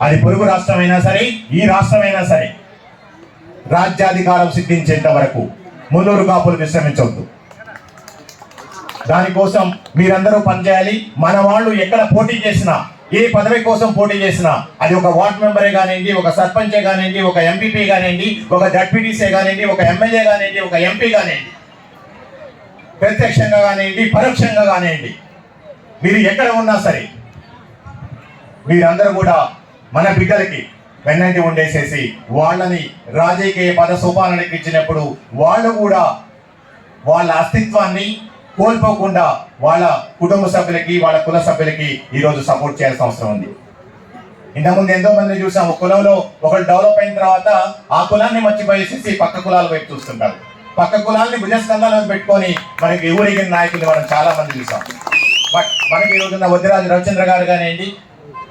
అది పొరుగు రాష్ట్రమైనా సరే ఈ రాష్ట్రమైనా సరే రాజ్యాధికారం సిద్ధించేంత వరకు మున్నూరు కాపులు విశ్రమించవద్దు దానికోసం మీరందరూ పనిచేయాలి. మన వాళ్ళు ఎక్కడ పోటీ చేసినా ఏ పదవి కోసం పోటీ చేసినా అది ఒక వార్డ్ మెంబరే కానివ్వండి ఒక సర్పంచే కానివ్వండి ఒక ఎంపీపీ కానివ్వండి ఒక జడ్పీటీసీ కానివ్వండి ఒక ఎమ్మెల్యే కానివ్వండి ఒక ఎంపీ కానివ్వండి ప్రత్యక్షంగా కానివ్వండి పరోక్షంగా కానివ్వండి. మీరు ఎక్కడ ఉన్నా సరే మీరందరూ కూడా మన బిడ్డలకి వెన్నంటి ఉండేసేసి వాళ్ళని రాజకీయ పద సోపానానికి ఇచ్చినప్పుడు వాళ్ళు కూడా వాళ్ళ అస్తిత్వాన్ని కోల్పోకుండా వాళ్ళ కుటుంబ సభ్యులకి వాళ్ళ కుల సభ్యులకి ఈరోజు సపోర్ట్ చేయాల్సిన అవసరం ఉంది. ఇంతకుముందు ఎంతో మంది చూసాము. కులంలో ఒకరు డెవలప్ అయిన తర్వాత ఆ కులాన్ని మర్చిపోయేసేసి పక్క కులాల వైపు చూస్తుంటారు. పక్క కులాల్ని భుజస్కంధాలను పెట్టుకొని మనకి ఊరిగిన నాయకులు మనం చాలా మంది చూసాం. బట్ మనకి ఈరోజు రోజున్న వద్దిరాజు రవిచంద్ర గారు కానివ్వండి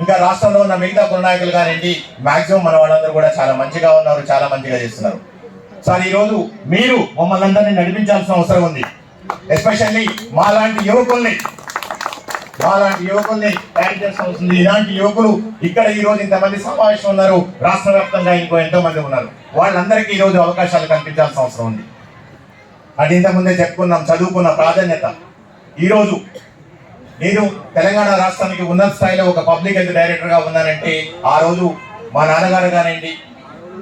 ఇంకా రాష్ట్రంలో ఉన్న మిగతా కుల కానివ్వండి మాక్సిమం మన వాళ్ళందరూ కూడా చాలా మంచిగా ఉన్నారు చాలా మంచిగా చేస్తున్నారు. సార్ ఈ రోజు మీరు మమ్మల్ని అందరినీ నడిపించాల్సిన అవసరం ఉంది. ఎస్పెషల్లీ మాలాంటి యువకుల్ని. మాలాంటి యువకుల్ని తయారు చేయాల్సిన అవసరం ఇలాంటి యువకులు ఇక్కడ ఈ రోజు ఇంతమంది సమావేశం ఉన్నారు రాష్ట్ర వ్యాప్తంగా ఇంకో ఎంతో మంది ఉన్నారు. వాళ్ళందరికీ ఈ రోజు అవకాశాలు కల్పించాల్సిన అవసరం ఉంది. అది ఇంతకుముందే చెప్పుకున్నాం చదువుకున్న ప్రాధాన్యత. ఈరోజు నేను తెలంగాణ రాష్ట్రానికి ఉన్నత స్థాయిలో ఒక పబ్లిక్ హెల్త్ డైరెక్టర్గా ఉన్నానంటే ఆ రోజు మా నాన్నగారు కానివ్వండి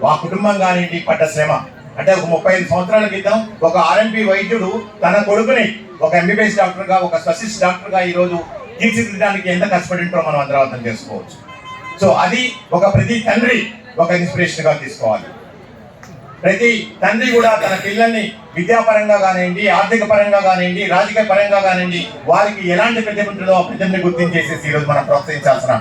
మా కుటుంబం కానివ్వండి పడ్డ శ్రమ. అంటే ఒక ముప్పై ఐదు సంవత్సరాల క్రితం ఒక ఆర్ఎంపీ వైద్యుడు తన కొడుకుని ఒక ఎంబీబీఎస్ డాక్టర్గా ఒక స్పెషలిస్ట్ డాక్టర్గా ఈరోజు ఈ రోజు తీర్చిదిద్దడానికి ఎంత కష్టపడింటో మనం అందరం అర్థం చేసుకోవచ్చు. సో అది ఒక ప్రతి తండ్రి ఒక ఇన్స్పిరేషన్గా తీసుకోవాలి. ప్రతి తండ్రి కూడా తన పిల్లల్ని విద్యాపరంగా కానివ్వండి ఆర్థిక పరంగా కానివ్వండి రాజకీయ పరంగా కానివ్వండి వారికి ఎలాంటి ప్రతిభ ఉంటుందో ఆ ప్రతిభని గుర్తించేసేసి ఈరోజు మనం ప్రోత్సహించాల్సిన